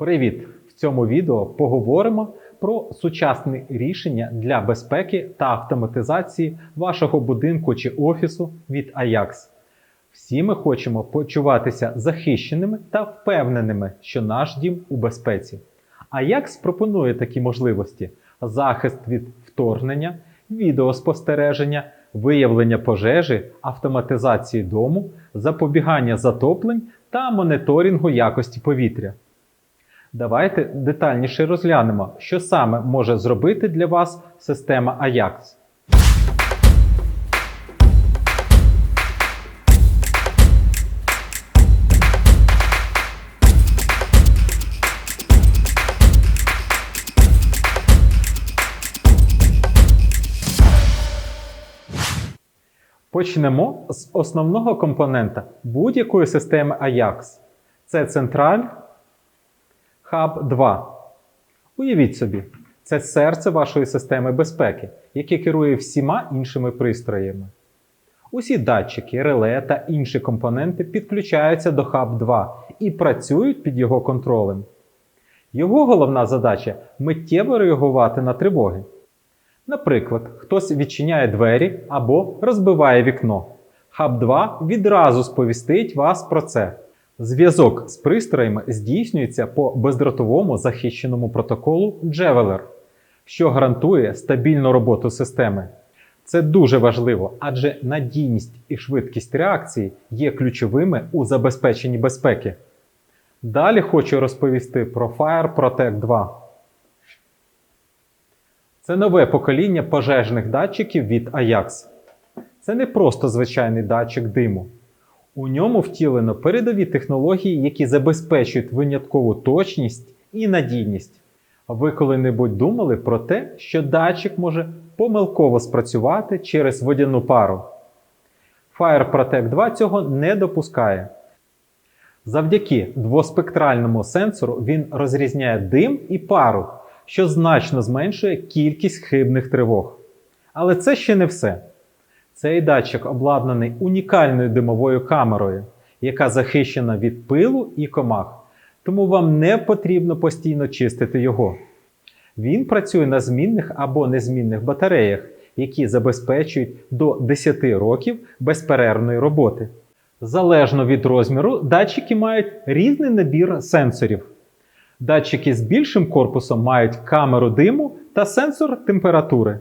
Привіт! В цьому відео поговоримо про сучасні рішення для безпеки та автоматизації вашого будинку чи офісу від Ajax. Всі ми хочемо почуватися захищеними та впевненими, що наш дім у безпеці. Ajax пропонує такі можливості: захист від вторгнення, відеоспостереження, виявлення пожежі, автоматизації дому, запобігання затоплень та моніторингу якості повітря. Давайте детальніше розглянемо, що саме може зробити для вас система Ajax. Почнемо з основного компонента будь-якої системи Ajax. Це централь Hub 2. Уявіть собі, це серце вашої системи безпеки, яке керує всіма іншими пристроями. Усі датчики, реле та інші компоненти підключаються до Hub 2 і працюють під його контролем. Його головна задача миттєво реагувати на тривоги. Наприклад, хтось відчиняє двері або розбиває вікно. Hub 2 відразу сповістить вас про це. Зв'язок з пристроями здійснюється по бездротовому захищеному протоколу Javeler, що гарантує стабільну роботу системи. Це дуже важливо, адже надійність і швидкість реакції є ключовими у забезпеченні безпеки. Далі хочу розповісти про Fire Protect 2. Це нове покоління пожежних датчиків від Ajax. Це не просто звичайний датчик диму. У ньому втілено передові технології, які забезпечують виняткову точність і надійність. Ви коли-небудь думали про те, що датчик може помилково спрацювати через водяну пару? Fire Protect 2 цього не допускає. Завдяки двоспектральному сенсору він розрізняє дим і пару, що значно зменшує кількість хибних тривог. Але це ще не все. Цей датчик обладнаний унікальною димовою камерою, яка захищена від пилу і комах, тому вам не потрібно постійно чистити його. Він працює на змінних або незмінних батареях, які забезпечують до 10 років безперервної роботи. Залежно від розміру, датчики мають різний набір сенсорів. Датчики з більшим корпусом мають камеру диму та сенсор температури.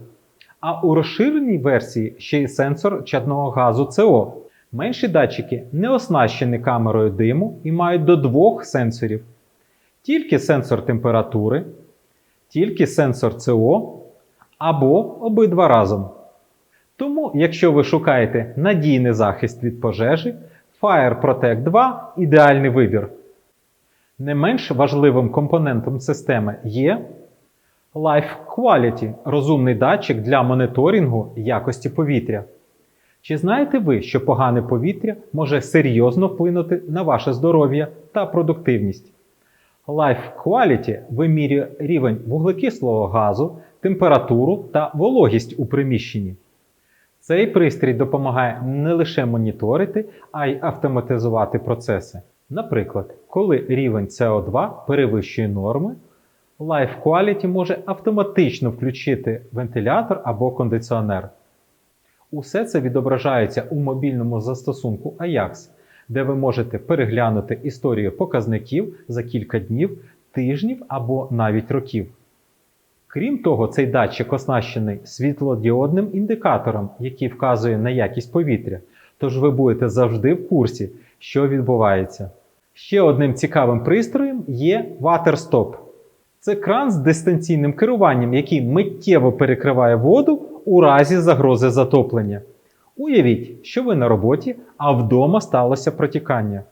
А у розширеній версії ще й сенсор чадного газу СО. Менші датчики не оснащені камерою диму і мають до двох сенсорів: тільки сенсор температури, тільки сенсор СО або обидва разом. Тому, якщо ви шукаєте надійний захист від пожежі, Fire Protect 2 ідеальний вибір. Не менш важливим компонентом системи є Life Quality розумний датчик для моніторингу якості повітря. Чи знаєте ви, що погане повітря може серйозно вплинути на ваше здоров'я та продуктивність? Life Quality вимірює рівень вуглекислого газу, температуру та вологість у приміщенні. Цей пристрій допомагає не лише моніторити, а й автоматизувати процеси. Наприклад, коли рівень CO2 перевищує норми, Life Quality може автоматично включити вентилятор або кондиціонер. Усе це відображається у мобільному застосунку Ajax, де ви можете переглянути історію показників за кілька днів, тижнів або навіть років. Крім того, цей датчик оснащений світлодіодним індикатором, який вказує на якість повітря, тож ви будете завжди в курсі, що відбувається. Ще одним цікавим пристроєм є WaterStop. Це кран з дистанційним керуванням, який миттєво перекриває воду у разі загрози затоплення. Уявіть, що ви на роботі, а вдома сталося протікання.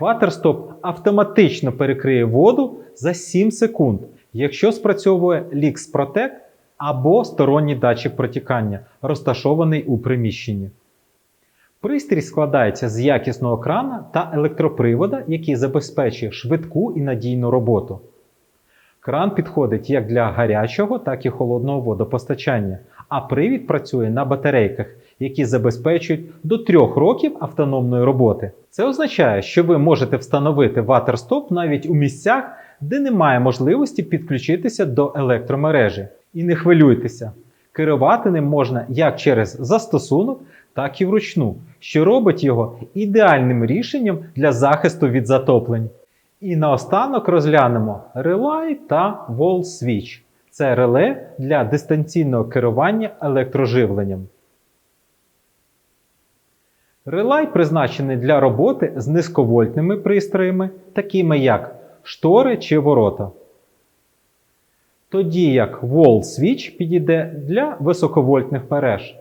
WaterStop автоматично перекриє воду за 7 секунд, якщо спрацьовує Lix Protect або сторонній датчик протікання, розташований у приміщенні. Пристрій складається з якісного крана та електропривода, який забезпечує швидку і надійну роботу. Кран підходить як для гарячого, так і холодного водопостачання, а привід працює на батарейках, які забезпечують до 3 років автономної роботи. Це означає, що ви можете встановити ватерстоп навіть у місцях, де немає можливості підключитися до електромережі. І не хвилюйтеся, керувати ним можна як через застосунок, так і вручну, що робить його ідеальним рішенням для захисту від затоплень. І наостанок розглянемо Relay та Wall Switch. Це реле для дистанційного керування електроживленням. Релай призначений для роботи з низьковольтними пристроями, такими як штори чи ворота. Тоді як Wall Switch підійде для високовольтних мереж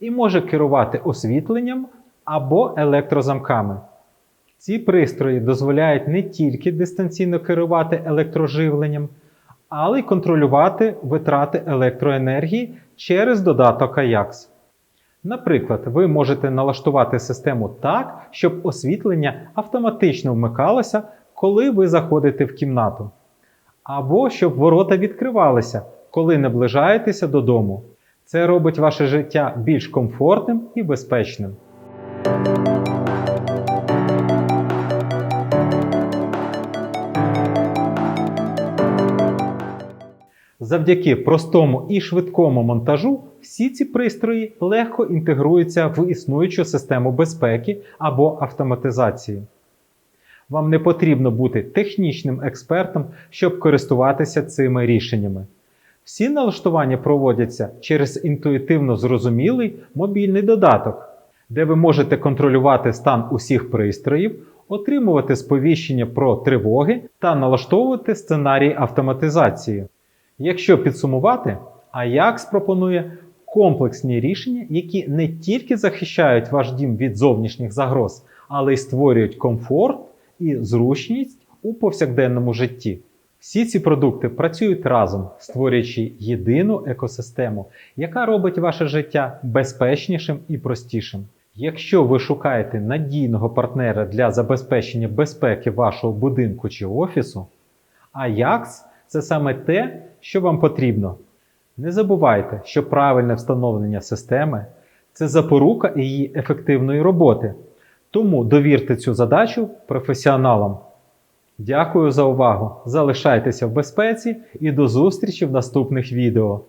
і може керувати освітленням або електрозамками. Ці пристрої дозволяють не тільки дистанційно керувати електроживленням, але й контролювати витрати електроенергії через додаток AJAX. Наприклад, ви можете налаштувати систему так, щоб освітлення автоматично вмикалося, коли ви заходите в кімнату, або щоб ворота відкривалися, коли наближаєтеся додому. Це робить ваше життя більш комфортним і безпечним. Завдяки простому і швидкому монтажу всі ці пристрої легко інтегруються в існуючу систему безпеки або автоматизації. Вам не потрібно бути технічним експертом, щоб користуватися цими рішеннями. Всі налаштування проводяться через інтуїтивно зрозумілий мобільний додаток, де ви можете контролювати стан усіх пристроїв, отримувати сповіщення про тривоги та налаштовувати сценарій автоматизації. Якщо підсумувати, Ajax пропонує комплексні рішення, які не тільки захищають ваш дім від зовнішніх загроз, але й створюють комфорт і зручність у повсякденному житті. Всі ці продукти працюють разом, створюючи єдину екосистему, яка робить ваше життя безпечнішим і простішим. Якщо ви шукаєте надійного партнера для забезпечення безпеки вашого будинку чи офісу, Ajax – це саме те, що вам потрібно. Не забувайте, що правильне встановлення системи це запорука її ефективної роботи. Тому довірте цю задачу професіоналам. Дякую за увагу! Залишайтеся в безпеці і до зустрічі в наступних відео.